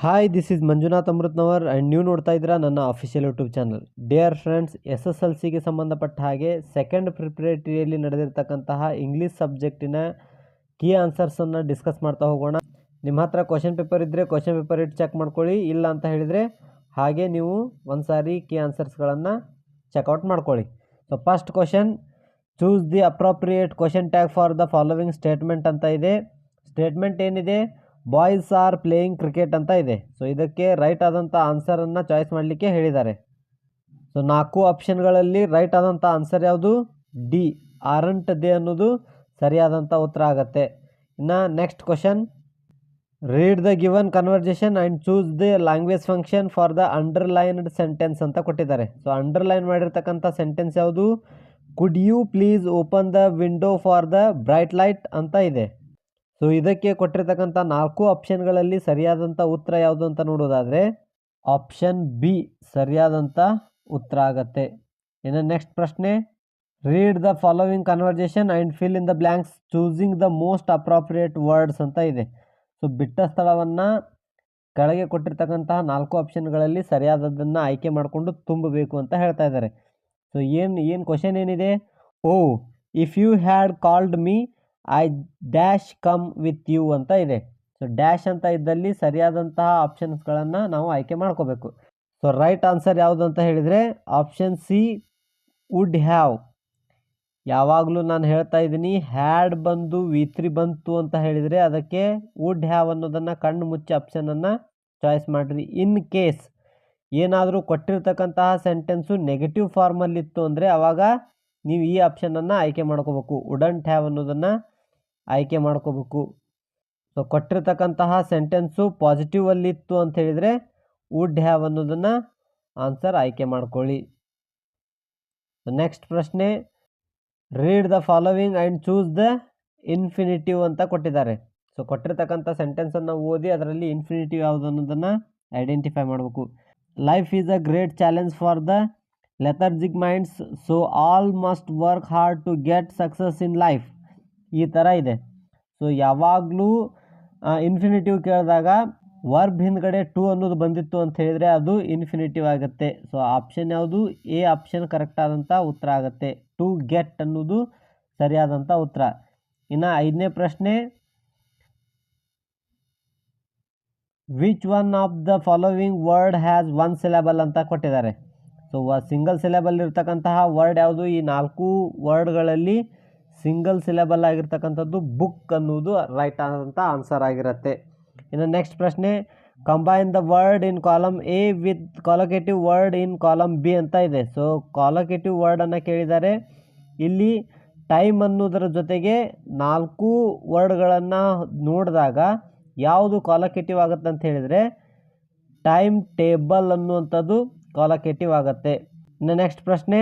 Hi this is Manjunath Amrutnavar and ನೀವು ನೋಡ್ತಾ ಇದ್ದೀರಾ ನನ್ನ official YouTube channel dear friends S S L ಸಿಗೆ ಸಂಬಂಧಪಟ್ಟ ಹಾಗೆ ಸೆಕೆಂಡ್ ಪ್ರಿಪ್ರೇಟರಿಯಲ್ಲಿ ನಡೆದಿರ್ತಕ್ಕಂತಹ ಇಂಗ್ಲೀಷ್ ಸಬ್ಜೆಕ್ಟಿನ ಕೀ ಆನ್ಸರ್ಸನ್ನು ಡಿಸ್ಕಸ್ ಮಾಡ್ತಾ ಹೋಗೋಣ. ನಿಮ್ಮ ಹತ್ರ ಕ್ವಶನ್ ಪೇಪರ್ ಇದ್ದರೆ ಕ್ವಶನ್ ಪೇಪರ್ ಇಟ್ಟು ಚೆಕ್ ಮಾಡ್ಕೊಳ್ಳಿ, ಇಲ್ಲ ಅಂತ ಹೇಳಿದರೆ ಹಾಗೆ ನೀವು ಒಂದು ಸಾರಿ ಕೀ ಆನ್ಸರ್ಸ್ಗಳನ್ನು ಚೆಕ್ಔಟ್ ಮಾಡ್ಕೊಳ್ಳಿ. So first question choose the appropriate question tag for the following statement ಅಂತ ಇದೆ. ಸ್ಟೇಟ್ಮೆಂಟ್ ಏನಿದೆ? ಬಾಯ್ಸ್ ಆರ್ ಪ್ಲೇಯಿಂಗ್ ಕ್ರಿಕೆಟ್ ಅಂತ ಇದೆ. ಸೊ ಇದಕ್ಕೆ ರೈಟ್ ಆದಂಥ ಆನ್ಸರನ್ನು ಚಾಯ್ಸ್ ಮಾಡಲಿಕ್ಕೆ ಹೇಳಿದ್ದಾರೆ. ಸೊ ನಾಲ್ಕು ಆಪ್ಷನ್ಗಳಲ್ಲಿ ರೈಟ್ ಆದಂಥ ಆನ್ಸರ್ ಯಾವುದು? ಡಿ ಆರಂಟ್ ದೇ ಅನ್ನೋದು ಸರಿಯಾದಂಥ ಉತ್ತರ ಆಗತ್ತೆ. ಇನ್ನು next question read the given conversation and choose the language function for the underlined sentence ಅಂತ ಕೊಟ್ಟಿದ್ದಾರೆ. ಸೊ ಅಂಡರ್ಲೈನ್ ಮಾಡಿರ್ತಕ್ಕಂಥ ಸೆಂಟೆನ್ಸ್ ಯಾವುದು? Could you please open the window for the bright light ಅಂತ ಇದೆ. ಸೊ ಇದಕ್ಕೆ ಕೊಟ್ಟಿರ್ತಕ್ಕಂಥ ನಾಲ್ಕು ಆಪ್ಷನ್ಗಳಲ್ಲಿ ಸರಿಯಾದಂಥ ಉತ್ತರ ಯಾವುದು ಅಂತ ನೋಡೋದಾದರೆ ಆಪ್ಷನ್ ಬಿ ಸರಿಯಾದಂಥ ಉತ್ತರ ಆಗತ್ತೆ. ಇನ್ನು ನೆಕ್ಸ್ಟ್ ಪ್ರಶ್ನೆ read the following conversation and fill in the blanks choosing the most appropriate words ಅಂತ ಇದೆ. ಸೊ ಬಿಟ್ಟ ಸ್ಥಳವನ್ನು ಕೆಳಗೆ ಕೊಟ್ಟಿರ್ತಕ್ಕಂತಹ ನಾಲ್ಕು ಆಪ್ಷನ್ಗಳಲ್ಲಿ ಸರಿಯಾದದ್ದನ್ನು ಆಯ್ಕೆ ಮಾಡಿಕೊಂಡು ತುಂಬಬೇಕು ಅಂತ ಹೇಳ್ತಾ ಇದ್ದಾರೆ. ಸೊ ಏನು ಏನು ಕ್ವಶನ್ ಏನಿದೆ? ಓ if you had called me I dash come with you ಅಂತ ಇದೆ. ಸೊ ಡ್ಯಾಶ್ ಅಂತ ಇದ್ದಲ್ಲಿ ಸರಿಯಾದಂತಹ ಆಪ್ಷನ್ಸ್ಗಳನ್ನು ನಾವು ಆಯ್ಕೆ ಮಾಡ್ಕೋಬೇಕು. ಸೊ ರೈಟ್ ಆನ್ಸರ್ ಯಾವುದು ಅಂತ ಹೇಳಿದರೆ ಆಪ್ಷನ್ ಸಿ ವುಡ್ ಹ್ಯಾವ್ ಯಾವಾಗಲೂ ನಾನು ಹೇಳ್ತಾ ಇದ್ದೀನಿ ಹ್ಯಾಡ್ ಬಂದು ವಿ ತ್ರೀ ಬಂತು ಅಂತ ಹೇಳಿದರೆ ಅದಕ್ಕೆ ವುಡ್ ಹ್ಯಾವ್ ಅನ್ನೋದನ್ನು ಕಣ್ಣು ಮುಚ್ಚಿ ಆಪ್ಷನನ್ನು ಚಾಯ್ಸ್ ಮಾಡಿರಿ. ಇನ್ ಕೇಸ್ ಏನಾದರೂ ಕೊಟ್ಟಿರ್ತಕ್ಕಂತಹ ಸೆಂಟೆನ್ಸು ನೆಗೆಟಿವ್ ಫಾರ್ಮಲ್ಲಿತ್ತು ಅಂದರೆ ಆವಾಗ ನೀವು ಈ ಆಪ್ಷನನ್ನು ಆಯ್ಕೆ ಮಾಡ್ಕೋಬೇಕು. ವುಡಂಟ್ ಹ್ಯಾವ್ ಅನ್ನೋದನ್ನು ಆಯ್ಕೆ ಮಾಡ್ಕೋಬೇಕು. ಸೊ ಕೊಟ್ಟಿರ್ತಕ್ಕಂತಹ ಸೆಂಟೆನ್ಸು ಪಾಸಿಟಿವಲ್ಲಿತ್ತು ಅಂತ ಹೇಳಿದರೆ ವುಡ್ ಹ್ಯಾವ್ ಅನ್ನೋದನ್ನು ಆನ್ಸರ್ ಆಯ್ಕೆ ಮಾಡ್ಕೊಳ್ಳಿ. ನೆಕ್ಸ್ಟ್ ಪ್ರಶ್ನೆ read the following and choose the infinitive ಅಂತ ಕೊಟ್ಟಿದ್ದಾರೆ. ಸೊ ಕೊಟ್ಟಿರ್ತಕ್ಕಂಥ ಸೆಂಟೆನ್ಸನ್ನು ಓದಿ ಅದರಲ್ಲಿ ಇನ್ಫಿನಿಟಿವ್ ಯಾವುದು ಅನ್ನೋದನ್ನು ಐಡೆಂಟಿಫೈ ಮಾಡಬೇಕು. Life is a great challenge for the lethargic minds so all must work hard to get success in life ಈ ಥರ ಇದೆ. ಸೊ ಯಾವಾಗಲೂ ಇನ್ಫಿನಿಟಿವ್ ಕೇಳಿದಾಗ ವರ್ಬ್ ಹಿಂದ್ಗಡೆ ಟು ಅನ್ನೋದು ಬಂದಿತ್ತು ಅಂತ ಹೇಳಿದರೆ ಅದು ಇನ್ಫಿನಿಟಿವ್ ಆಗುತ್ತೆ. ಸೊ ಆಪ್ಷನ್ ಯಾವುದು? ಎ ಆಪ್ಷನ್ ಕರೆಕ್ಟ್ ಆದಂಥ ಉತ್ತರ ಆಗುತ್ತೆ. ಟು ಗೆಟ್ ಅನ್ನೋದು ಸರಿಯಾದಂಥ ಉತ್ತರ. ಇನ್ನು ಐದನೇ ಪ್ರಶ್ನೆ which one of the following word has one syllable ಅಂತ ಕೊಟ್ಟಿದ್ದಾರೆ. ಸೊ ಸಿಂಗಲ್ ಸಿಲೆಬಲ್ ಇರ್ತಕ್ಕಂತಹ ವರ್ಡ್ ಯಾವುದು? ಈ ನಾಲ್ಕು ವರ್ಡ್ಗಳಲ್ಲಿ ಸಿಂಗಲ್ ಸಿಲೆಬಲ್ ಆಗಿರ್ತಕ್ಕಂಥದ್ದು ಬುಕ್ ಅನ್ನೋದು ರೈಟ್ ಆದಂಥ ಆನ್ಸರ್ ಆಗಿರುತ್ತೆ. ಇನ್ನು ನೆಕ್ಸ್ಟ್ ಪ್ರಶ್ನೆ combine the word in column A with collocative word in column B ಅಂತ ಇದೆ. ಸೊ ಕಾಲಕೇಟಿವ್ ವರ್ಡನ್ನು ಕೇಳಿದ್ದಾರೆ ಇಲ್ಲಿ ಟೈಮ್ ಅನ್ನೋದರ ಜೊತೆಗೆ ನಾಲ್ಕು ವರ್ಡ್ಗಳನ್ನು ನೋಡಿದಾಗ ಯಾವುದು ಕಾಲಕೇಟಿವ್ ಆಗುತ್ತೆ ಅಂತ ಹೇಳಿದರೆ ಟೈಮ್ ಟೇಬಲ್ ಅನ್ನುವಂಥದ್ದು ಕಾಲಕೇಟಿವ್ ಆಗುತ್ತೆ. ಇನ್ನು ನೆಕ್ಸ್ಟ್ ಪ್ರಶ್ನೆ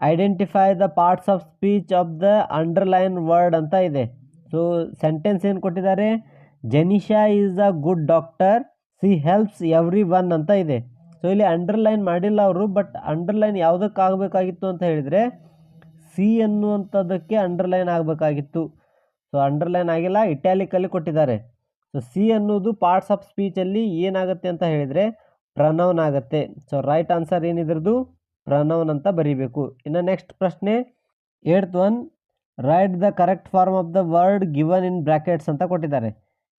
identify the parts of speech of the underline word ಅಂತ ಇದೆ. ಸೊ ಸೆಂಟೆನ್ಸ್ ಏನು ಕೊಟ್ಟಿದ್ದಾರೆ? Jenisha is a good doctor she helps everyone ಅಂತ ಇದೆ. ಸೊ ಇಲ್ಲಿ ಅಂಡರ್ಲೈನ್ ಮಾಡಿಲ್ಲ ಅವರು ಬಟ್ ಅಂಡರ್ಲೈನ್ ಯಾವುದಕ್ಕೆ ಆಗಬೇಕಾಗಿತ್ತು ಅಂತ ಹೇಳಿದರೆ ಸಿ ಅನ್ನುವಂಥದ್ದಕ್ಕೆ ಅಂಡರ್ಲೈನ್ ಆಗಬೇಕಾಗಿತ್ತು. ಸೊ ಅಂಡರ್ಲೈನ್ ಆಗಿಲ್ಲ ಇಟ್ಯಾಲಿಕಲ್ಲಿ ಕೊಟ್ಟಿದ್ದಾರೆ. ಸೊ ಸಿ ಅನ್ನೋದು ಪಾರ್ಟ್ಸ್ ಆಫ್ ಸ್ಪೀಚಲ್ಲಿ ಏನಾಗುತ್ತೆ ಅಂತ ಹೇಳಿದರೆ ಪ್ರನೌನ್ ಆಗುತ್ತೆ. ಸೊ ರೈಟ್ ಆನ್ಸರ್ ಏನಿದ್ರದ್ದು? ಪ್ರನೌನ್ ಅಂತ ಬರೀಬೇಕು. ಇನ್ನು ನೆಕ್ಸ್ಟ್ ಪ್ರಶ್ನೆ eighth one write the correct form of the word given in brackets ಅಂತ ಕೊಟ್ಟಿದ್ದಾರೆ.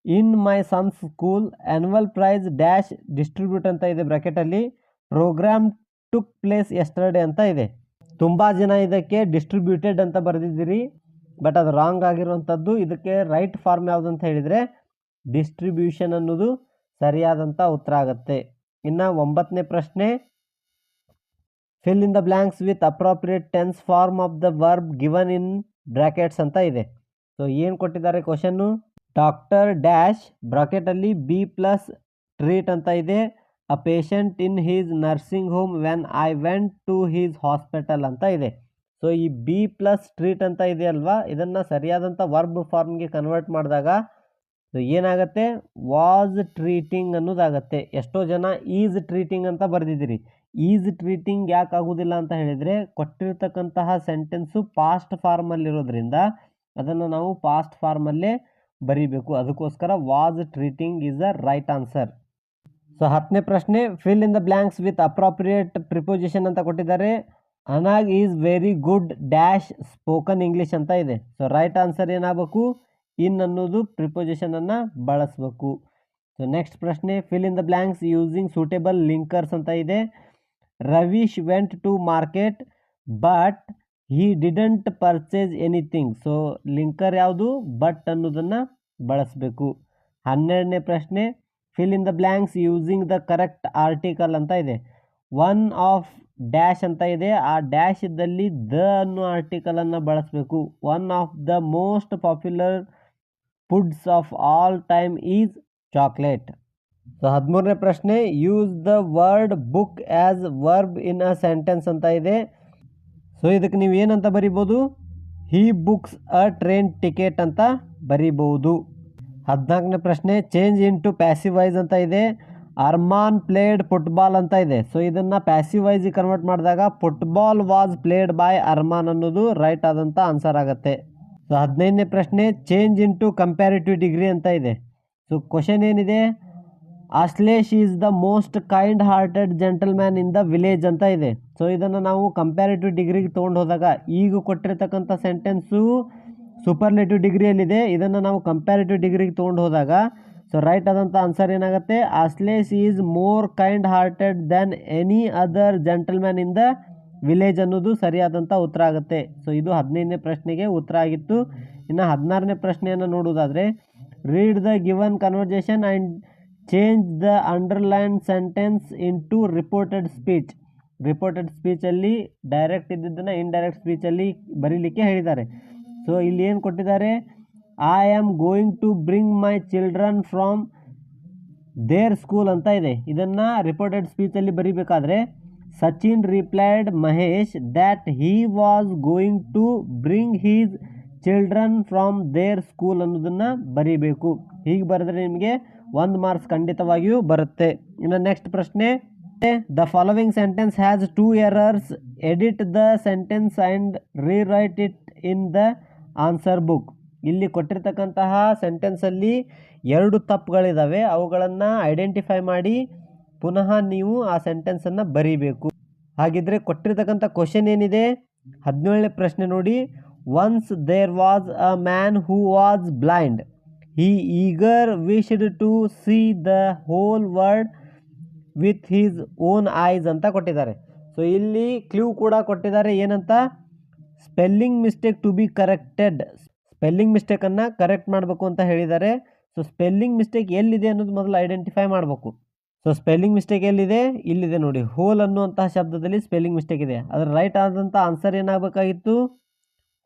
In my son's school annual prize dash distribute ಅಂತ ಇದೆ ಬ್ರ್ಯಾಕೆಟಲ್ಲಿ ಪ್ರೋಗ್ರಾಮ್ ಟುಕ್ ಪ್ಲೇಸ್ ಎಸ್ಟರ್ಡೇ ಅಂತ ಇದೆ. ತುಂಬ ಜನ ಇದಕ್ಕೆ ಡಿಸ್ಟ್ರಿಬ್ಯೂಟೆಡ್ ಅಂತ ಬರೆದಿದ್ದೀರಿ ಬಟ್ ಅದು ರಾಂಗ್ ಆಗಿರುವಂಥದ್ದು. ಇದಕ್ಕೆ ರೈಟ್ ಫಾರ್ಮ್ ಯಾವುದು ಅಂತ ಹೇಳಿದರೆ ಡಿಸ್ಟ್ರಿಬ್ಯೂಷನ್ ಅನ್ನೋದು ಸರಿಯಾದಂಥ ಉತ್ತರ ಆಗುತ್ತೆ. ಇನ್ನು ಒಂಬತ್ತನೇ ಪ್ರಶ್ನೆ fill in the blanks with appropriate tense form of the verb given in brackets ಅಂತ ಇದೆ. ಸೊ ಏನು ಕೊಟ್ಟಿದ್ದಾರೆ ಕ್ವಶನ್ನು ಡಾಕ್ಟರ್ ಡ್ಯಾಶ್ ಬ್ರಾಕೆಟಲ್ಲಿ ಬಿ ಪ್ಲಸ್ ಟ್ರೀಟ್ ಅಂತ ಇದೆ. A patient in his nursing home when I went to his hospital ಅಂತ ಇದೆ. So ಈ ಬಿ ಪ್ಲಸ್ ಟ್ರೀಟ್ ಅಂತ ಇದೆ ಅಲ್ವಾ? ಇದನ್ನು ಸರಿಯಾದಂಥ ವರ್ಬ್ ಫಾರ್ಮ್ಗೆ ಕನ್ವರ್ಟ್ ಮಾಡಿದಾಗ ಸೊ ಏನಾಗುತ್ತೆ? ವಾಸ್ ಟ್ರೀಟಿಂಗ್ ಅನ್ನೋದಾಗತ್ತೆ. ಎಷ್ಟೋ ಜನ ಈಸ್ ಟ್ರೀಟಿಂಗ್ ಅಂತ ಬರೆದಿದ್ದೀರಿ. ಈಸ್ ಟ್ರೀಟಿಂಗ್ ಯಾಕೆ ಆಗೋದಿಲ್ಲ ಅಂತ ಹೇಳಿದರೆ ಕೊಟ್ಟಿರ್ತಕ್ಕಂತಹ ಸೆಂಟೆನ್ಸು ಪಾಸ್ಟ್ ಫಾರ್ಮಲ್ಲಿರೋದ್ರಿಂದ ಅದನ್ನು ನಾವು ಪಾಸ್ಟ್ ಫಾರ್ಮಲ್ಲೇ ಬರೀಬೇಕು. ಅದಕ್ಕೋಸ್ಕರ was treating is a right answer. So, ಹತ್ತನೇ ಪ್ರಶ್ನೆ fill in the blanks with appropriate preposition ಅಂತ ಕೊಟ್ಟಿದ್ದಾರೆ. Anagh is very good dash spoken English ಅಂತ ಇದೆ. ಸೊ, ರೈಟ್ ಆನ್ಸರ್ ಏನಾಗಬೇಕು? ಇನ್ ಅನ್ನೋದು ಪ್ರಿಪೋಸಿಷನನ್ನು ಬಳಸಬೇಕು. ಸೊ, ನೆಕ್ಸ್ಟ್ ಪ್ರಶ್ನೆ fill in the blanks using suitable linkers ಅಂತ ಇದೆ. Ravish went to market but he didn't purchase anything so linker ಯಾವುದು? ಬಟ್ ಅನ್ನೋದನ್ನು ಬಳಸಬೇಕು. ಹನ್ನೆರಡನೇ ಪ್ರಶ್ನೆ fill in the blanks using the correct article ಅಂತ ಇದೆ. ಒನ್ ಆಫ್ ಡ್ಯಾಶ್ ಅಂತ ಇದೆ. ಆ ಡ್ಯಾಶ್ ದ ಅನ್ನೋ ಆರ್ಟಿಕಲನ್ನು ಬಳಸಬೇಕು. One of the most popular foods of all time is chocolate so ಹದಿಮೂರನೇ ಪ್ರಶ್ನೆ use the word book as verb in a sentence ಅಂತ ಇದೆ. ಸೊ ಇದಕ್ಕೆ ನೀವು ಏನಂತ ಬರಿಬೋದು? He books a train ticket ಅಂತ ಬರಿಬೋದು. ಹದಿನಾಲ್ಕನೇ ಪ್ರಶ್ನೆ ಚೇಂಜ್ ಇನ್ ಟು ಪ್ಯಾಸಿವೈಸ್ ಅಂತ ಇದೆ. ಅರ್ಮಾನ್ ಪ್ಲೇಡ್ ಫುಟ್ಬಾಲ್ ಅಂತ ಇದೆ. ಸೊ ಇದನ್ನು ಪ್ಯಾಸಿವೈಸಿಗೆ ಕನ್ವರ್ಟ್ ಮಾಡಿದಾಗ football was played by Arman ಅನ್ನೋದು ರೈಟ್ ಆದಂಥ ಆನ್ಸರ್ ಆಗುತ್ತೆ. ಸೊ ಹದಿನೈದನೇ ಪ್ರಶ್ನೆ change in to comparative degree ಅಂತ ಇದೆ. ಸೊ ಕ್ವಶನ್ ಏನಿದೆ? Ashlesh is the most kind hearted gentleman in the village ಅಂತ ಇದೆ. ಸೊ ಇದನ್ನು ನಾವು ಕಂಪ್ಯಾರಿಟಿವ್ ಡಿಗ್ರಿಗೆ ತೊಗೊಂಡು ಹೋದಾಗ ಈಗ ಕೊಟ್ಟಿರ್ತಕ್ಕಂಥ ಸೆಂಟೆನ್ಸು ಸೂಪರ್ಲೇಟಿವ್ ಡಿಗ್ರಿಯಲ್ಲಿದೆ ಇದನ್ನು ನಾವು ಕಂಪ್ಯಾರಿಟಿವ್ ಡಿಗ್ರಿಗೆ ತೊಗೊಂಡು ಹೋದಾಗ ಸೊ ರೈಟ್ ಆದಂಥ ಆನ್ಸರ್ ಏನಾಗುತ್ತೆ? Ashlesh is more kind hearted than any other gentleman in the village ಅನ್ನೋದು ಸರಿಯಾದಂಥ ಉತ್ತರ ಆಗುತ್ತೆ. ಸೊ ಇದು ಹದಿನೈದನೇ ಪ್ರಶ್ನೆಗೆ ಉತ್ತರ ಆಗಿತ್ತು. ಇನ್ನು ಹದಿನಾರನೇ ಪ್ರಶ್ನೆಯನ್ನು ನೋಡುವುದಾದರೆ read the given conversation and change the underline sentence in to reported speech reported ಸ್ಪೀಚಲ್ಲಿ direct ಇದ್ದಿದ್ದನ್ನು ಇನ್ಡೈರೆಕ್ಟ್ ಸ್ಪೀಚಲ್ಲಿ ಬರೀಲಿಕ್ಕೆ ಹೇಳಿದ್ದಾರೆ. ಸೊ ಇಲ್ಲಿ ಏನು ಕೊಟ್ಟಿದ್ದಾರೆ? I am going to bring my children from their school ಅಂತ ಇದೆ. ಇದನ್ನು ರಿಪೋರ್ಟೆಡ್ ಸ್ಪೀಚಲ್ಲಿ ಬರೀಬೇಕಾದ್ರೆ Sachin replied Mahesh that he was going to bring his children from their school ಅನ್ನೋದನ್ನು ಬರೀಬೇಕು. ಹೀಗೆ ಬರೆದ್ರೆ ನಿಮಗೆ ಒಂದು ಮಾರ್ಕ್ಸ್ ಖಂಡಿತವಾಗಿಯೂ ಬರುತ್ತೆ. ಇನ್ನು ನೆಕ್ಸ್ಟ್ ಪ್ರಶ್ನೆ the following sentence has two errors edit the sentence and rewrite it in the answer book ಇಲ್ಲಿ ಕೊಟ್ಟಿರ್ತಕ್ಕಂತಹ ಸೆಂಟೆನ್ಸಲ್ಲಿ ಎರಡು ತಪ್ಪುಗಳಿದ್ದಾವೆ ಅವುಗಳನ್ನು ಐಡೆಂಟಿಫೈ ಮಾಡಿ ಪುನಃ ನೀವು ಆ ಸೆಂಟೆನ್ಸನ್ನು ಬರೀಬೇಕು. ಹಾಗಿದ್ರೆ ಕೊಟ್ಟಿರ್ತಕ್ಕಂಥ ಕ್ವಶನ್ ಏನಿದೆ? ಹದಿನೇಳನೇ ಪ್ರಶ್ನೆ ನೋಡಿ. Once there was a man who was blind he eager wished to see the whole world with his own eyes ಅಂತ ಕೊಟ್ಟಿದ್ದಾರೆ. ಸೊ ಇಲ್ಲಿ ಕ್ಲೂ ಕೂಡ ಕೊಟ್ಟಿದ್ದಾರೆ. ಏನಂತ? Spelling mistake to be corrected spelling ಮಿಸ್ಟೇಕನ್ನು correct ಮಾಡಬೇಕು ಅಂತ ಹೇಳಿದ್ದಾರೆ. ಸೊ ಸ್ಪೆಲ್ಲಿಂಗ್ ಮಿಸ್ಟೇಕ್ ಎಲ್ಲಿದೆ ಅನ್ನೋದು ಮೊದಲು ಐಡೆಂಟಿಫೈ ಮಾಡಬೇಕು. ಸೊ ಸ್ಪೆಲ್ಲಿಂಗ್ ಮಿಸ್ಟೇಕ್ ಎಲ್ಲಿದೆ? ಇಲ್ಲಿದೆ ನೋಡಿ. ಹೋಲ್ ಅನ್ನುವಂತಹ ಶಬ್ದದಲ್ಲಿ ಸ್ಪೆಲ್ಲಿಂಗ್ ಮಿಸ್ಟೇಕ್ ಇದೆ. ಅದರ ರೈಟ್ ಆದಂಥ ಆನ್ಸರ್ ಏನಾಗಬೇಕಾಗಿತ್ತು?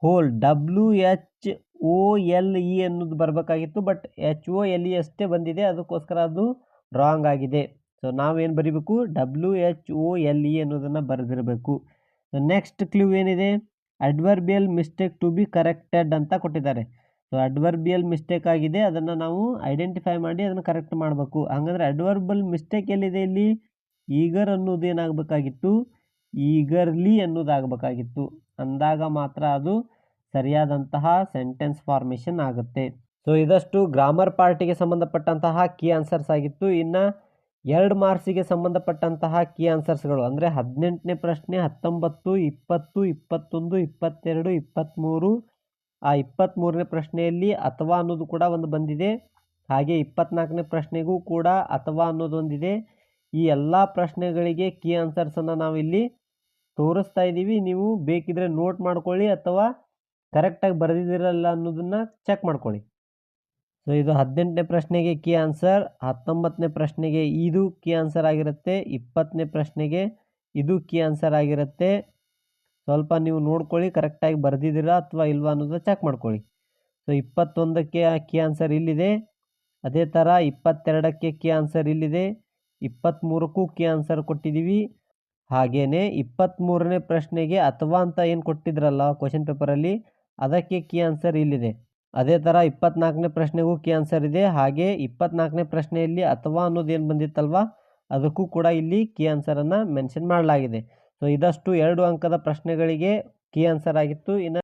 Whole W H O, L, E ಅನ್ನೋದು ಬರಬೇಕಾಗಿತ್ತು, but H O L, E ಅಷ್ಟೇ ಬಂದಿದೆ. ಅದಕ್ಕೋಸ್ಕರ ಅದು ರಾಂಗ್ ಆಗಿದೆ. ಸೊ, ನಾವೇನು ಬರೀಬೇಕು? W, H O L, E ಅನ್ನೋದನ್ನು ಬರೆದಿರಬೇಕು. ಸೊ, ನೆಕ್ಸ್ಟ್ ಕ್ಲೂ ಏನಿದೆ? Adverbial mistake to be corrected ಅಂತ ಕೊಟ್ಟಿದ್ದಾರೆ. ಸೊ, ಅಡ್ವರ್ಬಿಯಲ್ ಮಿಸ್ಟೇಕ್ ಆಗಿದೆ. ಅದನ್ನು ನಾವು ಐಡೆಂಟಿಫೈ ಮಾಡಿ ಅದನ್ನು ಕರೆಕ್ಟ್ ಮಾಡಬೇಕು. ಹಾಗಂದ್ರೆ ಅಡ್ವರ್ಬಲ್ ಮಿಸ್ಟೇಕ್ ಎಲ್ಲಿದೆ ಇಲ್ಲಿ? ಈಗರ್ ಅನ್ನೋದು ಏನಾಗಬೇಕಾಗಿತ್ತು? ಈಗರ್ಲಿ ಅನ್ನೋದಾಗಬೇಕಾಗಿತ್ತು. ಅಂದಾಗ ಮಾತ್ರ ಅದು ಸರಿಯಾದಂತಹ ಸೆಂಟೆನ್ಸ್ ಫಾರ್ಮೇಷನ್ ಆಗುತ್ತೆ. ಸೊ ಇದಷ್ಟು ಗ್ರಾಮರ್ ಪಾರ್ಟಿಗೆ ಸಂಬಂಧಪಟ್ಟಂತಹ ಕೀ ಆನ್ಸರ್ಸ್ ಆಗಿತ್ತು. ಇನ್ನು ಎರಡು ಮಾರ್ಕ್ಸಿಗೆ ಸಂಬಂಧಪಟ್ಟಂತಹ ಕೀ ಆನ್ಸರ್ಸ್ಗಳು ಅಂದರೆ ಹದಿನೆಂಟನೇ ಪ್ರಶ್ನೆ, ಹತ್ತೊಂಬತ್ತು, ಇಪ್ಪತ್ತು, ಇಪ್ಪತ್ತೊಂದು, ಇಪ್ಪತ್ತೆರಡು, ಇಪ್ಪತ್ತ್ಮೂರು. ಆ ಇಪ್ಪತ್ತ್ಮೂರನೇ ಪ್ರಶ್ನೆಯಲ್ಲಿ ಅಥವಾ ಅನ್ನೋದು ಕೂಡ ಒಂದು ಬಂದಿದೆ. ಹಾಗೆ ಇಪ್ಪತ್ನಾಲ್ಕನೇ ಪ್ರಶ್ನೆಗೂ ಕೂಡ ಅಥವಾ ಅನ್ನೋದು ಒಂದಿದೆ. ಈ ಎಲ್ಲ ಪ್ರಶ್ನೆಗಳಿಗೆ ಕೀ ಆನ್ಸರ್ಸನ್ನು ನಾವಿಲ್ಲಿ ತೋರಿಸ್ತಾ ಇದ್ದೀವಿ ನೀವು ಬೇಕಿದ್ರೆ ನೋಟ್ ಮಾಡ್ಕೊಳ್ಳಿ ಅಥವಾ ಕರೆಕ್ಟಾಗಿ ಬರೆದಿದ್ದಿರಲ್ಲ ಅನ್ನೋದನ್ನು ಚೆಕ್ ಮಾಡ್ಕೊಳ್ಳಿ. ಸೊ ಇದು ಹದಿನೆಂಟನೇ ಪ್ರಶ್ನೆಗೆ ಕೀ ಆನ್ಸರ್ ಹತ್ತೊಂಬತ್ತನೇ ಪ್ರಶ್ನೆಗೆ ಇದು ಕೀ ಆನ್ಸರ್ ಆಗಿರುತ್ತೆ, ಇಪ್ಪತ್ತನೇ ಪ್ರಶ್ನೆಗೆ ಇದು ಕೀ ಆನ್ಸರ್ ಆಗಿರುತ್ತೆ. ಸ್ವಲ್ಪ ನೀವು ನೋಡ್ಕೊಳ್ಳಿ ಕರೆಕ್ಟಾಗಿ ಬರೆದಿದ್ದೀರಾ ಅಥವಾ ಇಲ್ವಾ ಅನ್ನೋದನ್ನ ಚೆಕ್ ಮಾಡ್ಕೊಳ್ಳಿ. ಸೊ ಇಪ್ಪತ್ತೊಂದಕ್ಕೆ ಕೀ ಆನ್ಸರ್ ಇಲ್ಲಿದೆ. ಅದೇ ಥರ ಇಪ್ಪತ್ತೆರಡಕ್ಕೆ ಕೀ ಆನ್ಸರ್ ಇಲ್ಲಿದೆ. ಇಪ್ಪತ್ತ್ಮೂರಕ್ಕೂ ಕೀ ಆನ್ಸರ್ ಕೊಟ್ಟಿದ್ದೀವಿ ಹಾಗೆಯೇ ಇಪ್ಪತ್ತ್ಮೂರನೇ ಪ್ರಶ್ನೆಗೆ ಅಥವಾ ಅಂತ ಏನು ಕೊಟ್ಟಿದ್ರಲ್ಲ ಕ್ವಶನ್ ಪೇಪರಲ್ಲಿ ಅದಕ್ಕೆ ಕೀ ಆನ್ಸರ್ ಇಲ್ಲಿದೆ. ಅದೇ ಥರ ಇಪ್ಪತ್ನಾಲ್ಕನೇ ಪ್ರಶ್ನೆಗೂ ಕೀ ಆನ್ಸರ್ ಇದೆ. ಹಾಗೆ ಇಪ್ಪತ್ನಾಲ್ಕನೇ ಪ್ರಶ್ನೆಯಲ್ಲಿ ಅಥವಾ ಅನ್ನೋದು ಏನು ಬಂದಿತ್ತಲ್ವ? ಅದಕ್ಕೂ ಕೂಡ ಇಲ್ಲಿ ಕೀ ಆನ್ಸರನ್ನು ಮೆನ್ಷನ್ ಮಾಡಲಾಗಿದೆ. ಸೊ ಇದಷ್ಟು ಎರಡು ಅಂಕದ ಪ್ರಶ್ನೆಗಳಿಗೆ ಕೀ ಆನ್ಸರ್ ಆಗಿತ್ತು. ಇನ್ನು